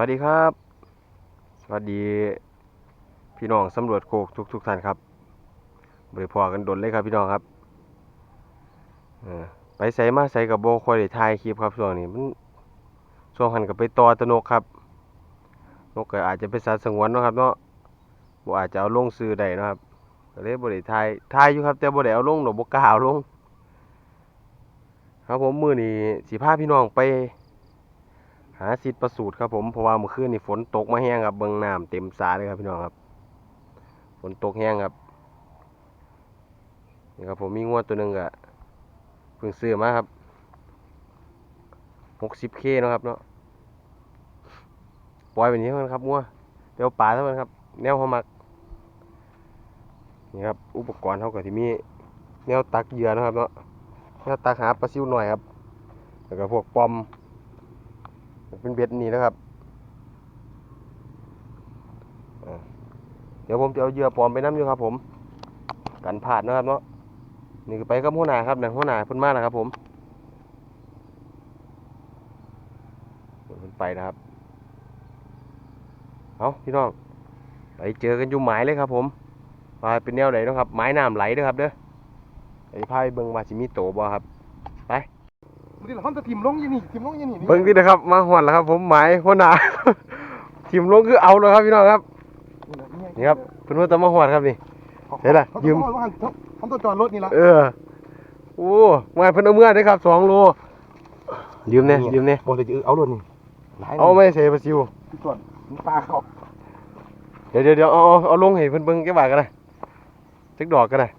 วัสดีครับ สวัสดี พี่น้องสำรวจโคกทุกทุกท่านครับบริพอกันดนเลยครับพี่น้องครับอไปใส่มาใส่กับโบคอยได้ถ่ายคลิปครับช่วงนี้มันช่วงหันกับไปต่อตนกครับนกก็อาจจะเป็นสัตว์สงวนนะครับเนาะบ่อาจจะเอาลงซื้อได้นะครับก็เลยบ่ได้ถ่ายถ่ายอยู่ครับ แต่บ่ได้เอาลงดอกบ่กล้าเอาลง ครับผมมือนี้สิพาพี่น้องไป หาสิทธิ์ประสูตรครับผมเพราะว่าเมื่อคืนนี่ฝนตกมาแห้งครับเบิ่งน้ำเต็มสาเลยครับพี่น้องครับ ฝนตกแห้งครับนี่ครับผมมีงวดตัวหนึ่งก็เพิ่งซื้อมาครับหกสิบเคนะครับเนาะปล่อยแบบนี้เท่านั้นครับงัวเดี๋ยวปลาเท่านั้นครับ แนวเขามักนี่ครับอุปกรณ์เขาก็ที่มีแนวตักเหยื่อนะครับเนาะแนวตักหาปลาซิวหน่อยครับแล้วก็พวกปอม เป็นเบ็ดนี่นะครับ เดี๋ยวผมจะเอาเหยื่อปลอมไปน้ำอยู่ครับ ผม กันผ่านนะครับเนาะ นี่ไปกับหัวหน้าครับหนะหัวหน้าพิ่นมาแล้วครับ ผมพิ่นไปนะครับ เอาพี่น้อง ไปเจอกันอยู่หมายเลยครับ ผมว่าเป็นแนวไหนนะครับ ไม้น้ำไหลเด้อครับ เด้อไอ้พายเบิ่งว่าสิมีโตบ่ครับ นที่เราจะถิ่มลงอยี่นี่ถิ่มลงอยี่นี่เบิ่งดินะครับ มาหวนแล้วครับ ผมหมายหัวหน้าทีมลงคือเอาแล้วครับพี่น้องครับ นี่ครับเพิ่นว่าจะมาหวดครับนี่เห็นล่ะยืยืมมทำตัวจอดรถนี่ละเออโอ้มาเพิ่นเอาเมื่อได้ครับสองโลยืมเนี่ยยืมเนี่ยบอกเลยจะเอารถนี่เอาไม่เสปลาซิวจอดปลาเขาเดี๋ยวเดี๋ยวเดี๋ยวเอาเอาเอาลงให้เพิ่นเบิ่งแกบาดกันนะจักดอกกันนะ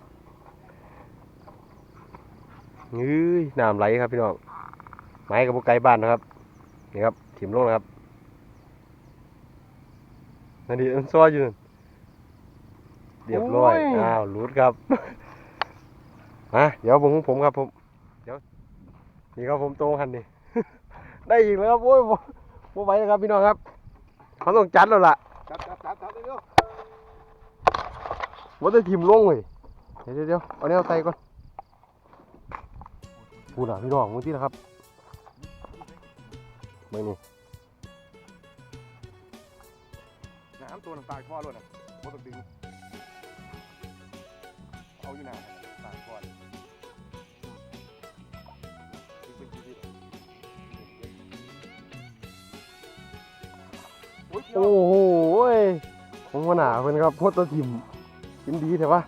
เฮ้ยน้ำไหลครับพี่น้อง ไม้กับพวกไก่บ้านนะครับ นี่ครับถิ่มลงนะครับนั่นดิมันซ้ออยู่นั่นเรียบร้อย อ้าวหลุดครับอะเดี๋ยวผมของผมครับผม เดี๋ยว นี่ครับผมโตคันนี่ ได้อีกแล้วครับโอ้ยบ่บ่ไหวแล้วครับพี่น้องครับเขาต้องจัดแล้วล่ะ จับจับจับจับเร็วว่าจะทิมลงเว้ยเดี๋ยวเดี๋ยวเดี๋ยวเอาแนวใส่ก่อนพูดอะพี่น้องมึงที่นะครับเมื่อนี่น้ำตัวน้ำตาลคอรถอะโมต้องดึงเอาอยู่น้ำตาลคอโอ้ยโอ้โหเว้ยผมว่าหนาเพิ่นครับโคตรทิมกินดีเถอะวะ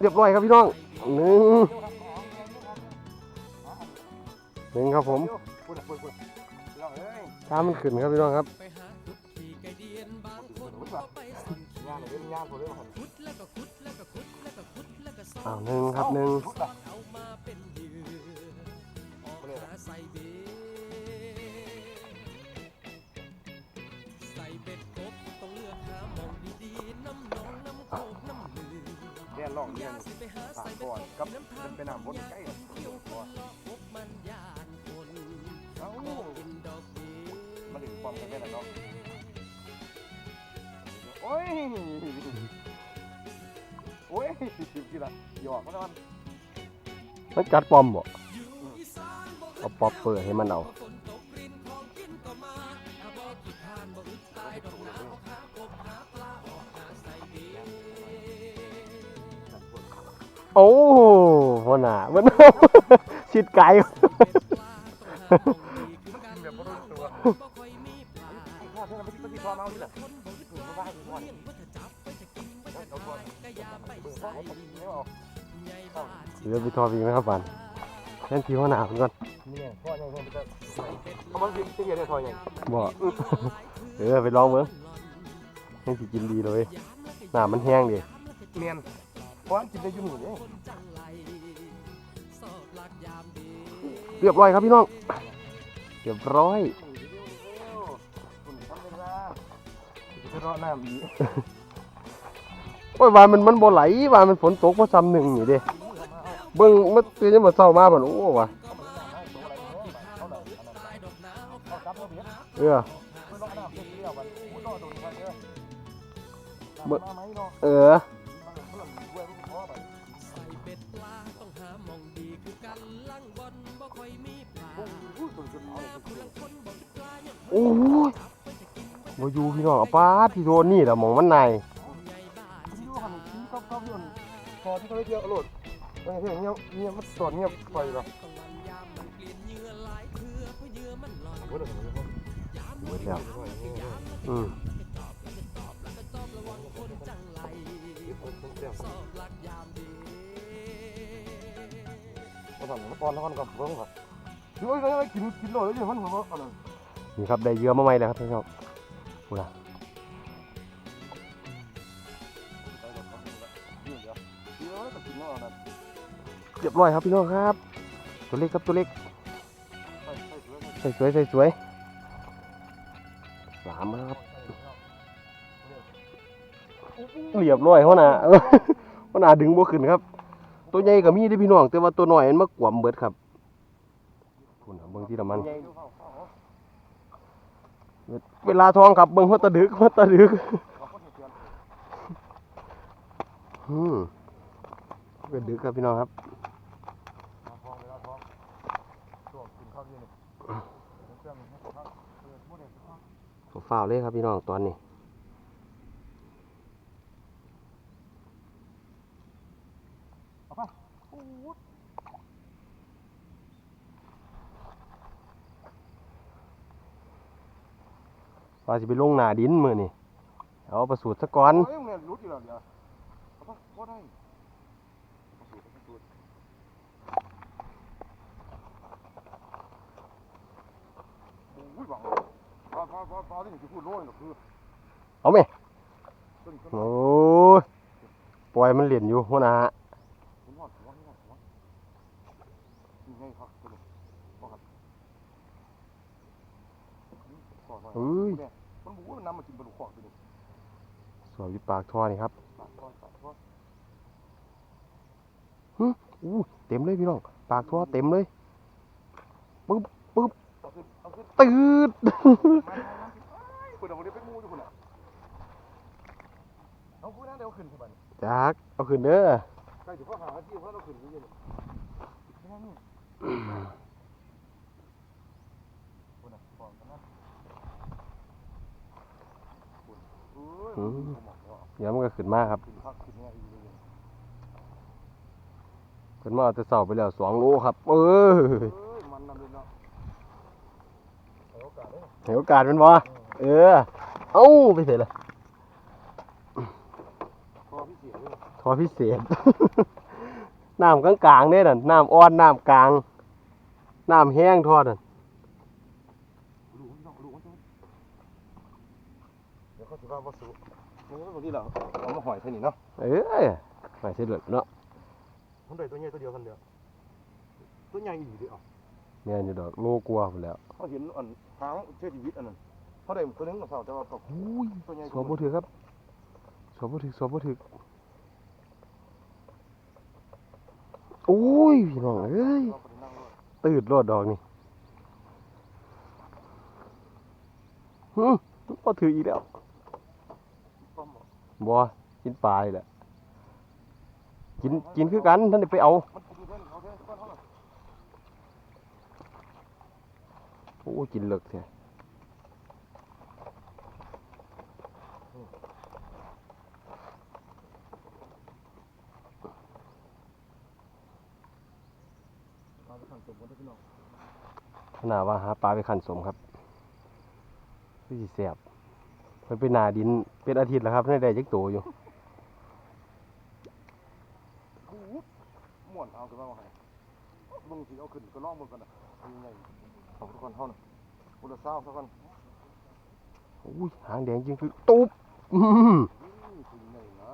เรียบร้อยครับพี่น้องหนึ่งหนึ่งครับผมพูดพูดพูดเราเอ้ามันขึ้นครับพี่น้องครับไปหาขุดขี่ไก่เดี ลองเนี่ยย่าสิไปหามเบ็ก่อนกับมันเป็นน้ำบนใกล้เกี่ยวคอพบมันยานคนเอ้าบอกกินดอกบีมาถึงความกันแม่ละเนาะโอ้ยโอ้ยสิบกี่ละหยอกมันมันมันกัดปอมบ่เอาปอบเปิดให้มันเอา โอ้หัวหน้ามันชิดไก่เป็ดปลาต้องหาของดีคือกันแบบบ่รู้ตัวบ่ค่อยมีปลาข้าวเท่านั้นไม่ที่พอมาเอาที่ละคนบ่อึดมาบ้านก่อนเลี้ยงบ่ถ้าจับไปถ้ากินบ่ถ้าเอาก่อนขายก็อย่าไปเบิ่งใส่พ่อผมไม่ออกใหญ่บ้านสิเดี๋ยวไปทอพีนะครับปันแค่ทีหัวหน้าผมก่อนนี่พ่อยังคงจะใส่เป็ดเอามันกินที่เดียวได้พอยังบ่เออไปลองเบิ่งให้สิกินดีเลยหน้ามันแห้งดิเมียน เพราะกินได้ยุ่งอยู่นี่คนจังไรสอบหลักยามดีเรียบร้อยครับพี่น้อง เรียบร้อยคุณทำได้ละจะรอน้ำอีกโอ้ยวานมันมันบ่ไหลวานมันฝนตกเพราะซ้ำหนึ่งนี่เด้เบิ่งมันตื่นยังมาเช้ามาเพิ่นโอ้ว่ะเออเออ โอ้ยมาอยู่พี่น้องเอาป้าที่โดนนี่แหละหมองมันในที่ดูหันกินกับกับยนพอที่เขาได้เยวโหลดเฮ้ยเฮ้ยเงียบเงียบมันตอนเงียบไปหรอเว้ยเดี๋ยวอืมมาสั่งมาตอนแล้วกันกับเบิ้งก่อน เฮ้ยเฮ้ยกินกินโหลดแล้วเดี๋ยวมันหัวอะไรนี่ครับได้เยอะมาใหม่แล้วครับพี่น้องพูดละเดี๋ยวแล้วก็กินแล้วนะเรียบร้อยครับพี่น้องครับ ตัวเล็กครับตัวเล็กใส่ใส่เสื้อใส่สวยใส่สวยสามครับเรียบร้อยเขาน่ะเขาน่ะดึงบ่ขึ้นครับ ตัวใหญ่ก็มีเด้พี่น้องแต่ว่าตัวน้อยมันมากวมเบิดครับ พูดนะเบิ่งที่ละมันใหญ่เวลาท้องครับเบิ่งหัวตะดึกหัวตะดึกอืมเป็นดึกครับพี่น้องครับท้องเวลาท้องตัวกินข้าวเย็นเนี่ยเครื่องให้ข้าวเออพูดเลยข้าวฝ้าวๆเลยครับพี่น้องตอนนี้ ว่าสิไปลงหน้าดินมื้อนี่เอาประสูตรซะก่อนเฮ้ยมึงเนี่ยรู้อยู่แล้วเดี๋ยวเอาปะพอได้โอ้ยบังพอพอพอพอที่หนูจะพูดโร้อยหรอกคือเอาไหมต้นต้นโอ้ยปล่อยมันเล่นอยู่หัวหน้าคุณหอดหัวคุณหอดหัวนี่ไงครับตัวนี้บอกครับก่อนก่อนเฮ้ย สวยอยู่ปากท่อนี่ครับปากก้อนปากก้อนอู้เต็มเลยพี่น้อง ปากท่อเต็มเลยเอาขึ้นเอาขึ้นตืดมามามาคุณเอาไปมูคุณอะเอาคุณนั่นเดี๋ยวขึ้นสิบันจักเอาขึ้นเด้อหาที่เพราเราขึ้นนี่เลยนี่นี่คุณอะก่อนกันนะคุณ เอ้ยผมบอกว่าเดี๋ยวมันก็ขึ้นมาครับขึ้นพักเนี่ยอีกเลยขึ้นมาเอาแต่เสาไปแล้วสองโลครับ เออเอ้ยมันนำเลยเนาะเอโอกาสเลยเห็นโอกาสมันบ่เออ เอ้าไปเสร็จเลยพอพี่เสียเลยทอพิเศษ น้ำกลางกลางๆเนี่ยน่ะน้ำอ่อนน้ำกลาง น้ำแห้งทอดน่ะรู้พี่น้อย่าเดี๋ยวเขาจะว่าวัสดุ บางทีเราเอามาหอยเท่านี้เนาะเออไปเสร็จเลยเนาะผมได้ตัวใหญ่ตัวเดียวกันเดียวตัวใหญ่อีกเดียวแม่นอยู่ดอกโลกลัวพุ่นแหล้วเขาเห็นอันหางเชื่อชีวิตอันนั้นเขาได้ตัวนึงกับเขาแต่ว่าตกอุ้ยตัวใหญ่สวบบ่ถือครับสวบบ่ถือสวบบ่ถือโอ้ยพี่น้องเอ้ยเราไปนั่งรถตืดโลดดอกนี่ฮึบ่ถืออีกแล้วป้อม บัวกินปลาแหละกินกินคือกันท่านไปเอาโอ้กินเลิกแท้ขนาดว่าหาปลาไปขันสมครับพี่เสียบ มันเป็นหนาดินเป็นอาทิตย์แล้วครับในได้จักโตอยู่กูม่วนเอากันว่าไงมึงสิเอาขึ้นก็ล่องมึงกันนะยังไงเอาทุกคนเท่านั้นบุรุษสาวทุกคนโอ้ยหางแดงจริงคือตุ๊บอื้อหือนี่คือยังไงนะ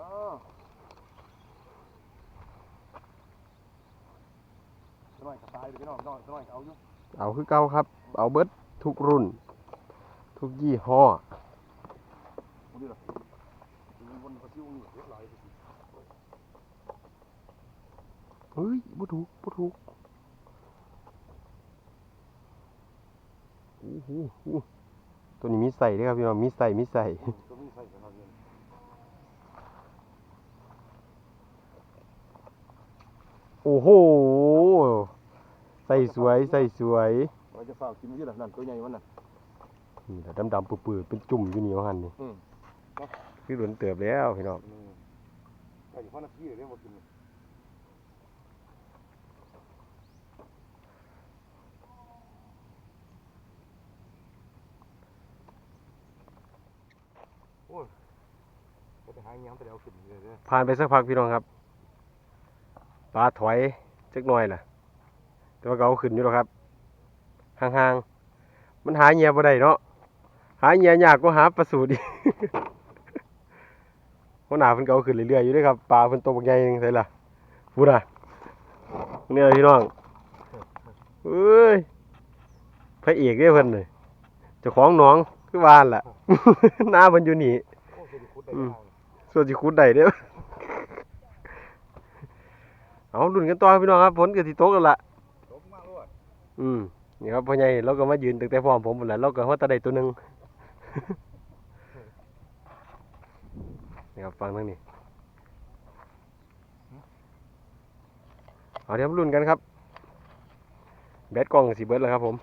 สมัยกับตายเลยพี่น้องน้อยสมัยเอาอยู่เอาคือเก่าครับ เอาเบิดทุกรุ่น ทุกยี่ห้อ มึงดูหรอมึงบนกระซิวนี่เยอะหลายสิเฮ้ยบ่ถูกบ่ถูกโอ้โหตัวนี้มีใส่ด้วยครับพี่น้องมีใส่มีใส่ก็มีใส่กันเงินโอ้โห ใส่สวยใส่สวยว่าจะฝากกินที่ละนั่นตัวใหญ่มันน่ะนี่แหละดำๆปื้อๆเป็นจุ่มอยู่นี่ว่าหั่นนี่อืม คือโดนเติบแล้วพี่น้องอืมไอ้พ่อนาทีเรียกว่ากินโอ้ยบ่ไปหาอิหยังไปเอาขึ้นเลยเด้อผ่านไปสักพักพี่น้องครับปลาถอยจักหน่อยล่ะ แต่ว่าก็เอาขึ้นอยู่แล้วครับห่างๆมันหาเหยียบ่ได้เนาะหาเหยียยากก็หาปลาสูตรอีก หัวหน้าเพิ่นก็เอาขึ้นเรื่อยๆอยู่เด้อครับปลาเพิ่นตัวบักใหญ่นึงไสล่ะพูดน่ะนี่ล่ะพี่น้องเอ้ยพระเอกเด้อเพิ่นนี่เจ้าของหนองคือว่าหั่นล่ะ หน้าเพิ่นอยู่นี่โอ้สิได้ขุดได้อืมยาวส่วนสิคุดได้เด้อเอาดุนกันต่อพี่น้องครับฝนก็สิตกแล้วล่ะตกมาโลดอืมนี่ครับพ่อใหญ่เราก็มายืนตั้งแต่พร้อมผมหมดแล้วเราก็ว่าแตะได้ตัวหนึง นี่ครับฟังทางนี้เอาเดี๋ยวมาลุ้นกันครับ แบตกล้องก็สิเบิร์ดแล้วครับผม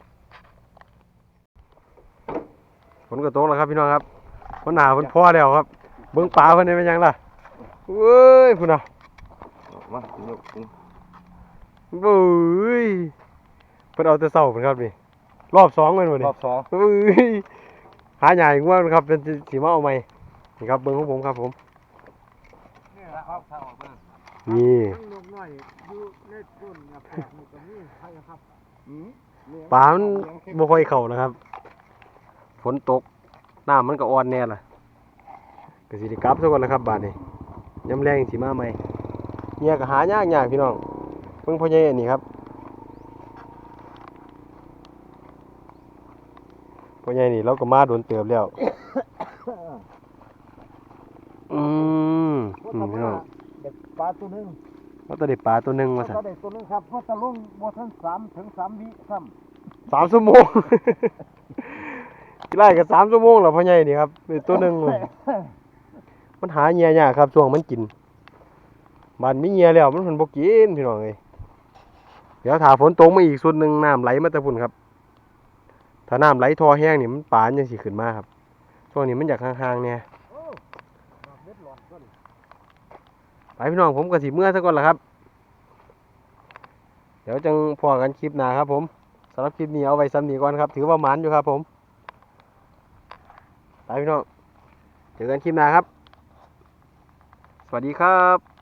ฝนก็ตกแล้วครับพี่น้องครับวันหนาเพิ่นพอแล้วครับ เบิ่งปลาเพิ่นได้เป็นยังล่ะเว้ยพุ่นน่ะเอามาสนุกโว้ยเพิ่นเอาแต่เช้าเพิ่นครับนี่รอบสองเพิ่นบ่รนี่อบสองเอ้ยหาใหญ่ง่วงครับเป็นสีมาเอาใหม่นี่ครับเบิ่งของผมครับผม ครับทาออกมานี่ทั้งนกน้อยอยู่ในต้นกับแปลกนี่ก็มีใครครับอืมป่ามันบ่ค่อยเข้านะครับ ฝนตกน้ำมันก็อ่อนแน่ล่ะก็สิได้กลับซะก่อนแล้วครับบาดนี้ยามแรงสิมาใหม่เนี่ยก็หายากยากพี่น้องเบิ่งพ่อใหญ่นนี้ครับพ่อใหญ่นี่เราก็มาโดนเติบแล้ว อื มอืมพี่น้องเด็กปลาตัวหนึงเราจะได้ปลาตัวหนึงมาสั่นก็ได้ตัวหนึงครับเพราะตะลุงบ่ทันสามถึงสามวิซ้สามชั่วโมงกี่ไร่กับสามชั่วโมงแล้วพ่อใหญ่นี่ครับเป็นตัวหนึ่งเลยมันหาเหงียยากครับช่วงมันกินบ้านมีเหงียแล้วมันเพิ่นบ่กินพี่น้องเอ้ยเดี๋ยวถ้าฝนตกมาอีกส่วนหนึ่งน้ำไหลมาแต่พุ่นครับ ถ้าน้ำไหลทอแห้งนี่มันปานจังสิขึ้นมาครับช่วงนี้มันอยากห่างๆเนี่ยำโอ้ดอกเม็ดหลอดก็ดิ ไป พี่น้องผมก็สิเมื่อซะก่อนละครับ เดี๋ยวจังพอกันคลิปหน้าครับ ผมสำหรับคลิปนี้เอาไว้ซ้ำนี้ก่อนครับ ถือว่าหมานอยู่ครับผมไปพี่น้องเจอกันคลิปหน้าครับ สวัสดีครับ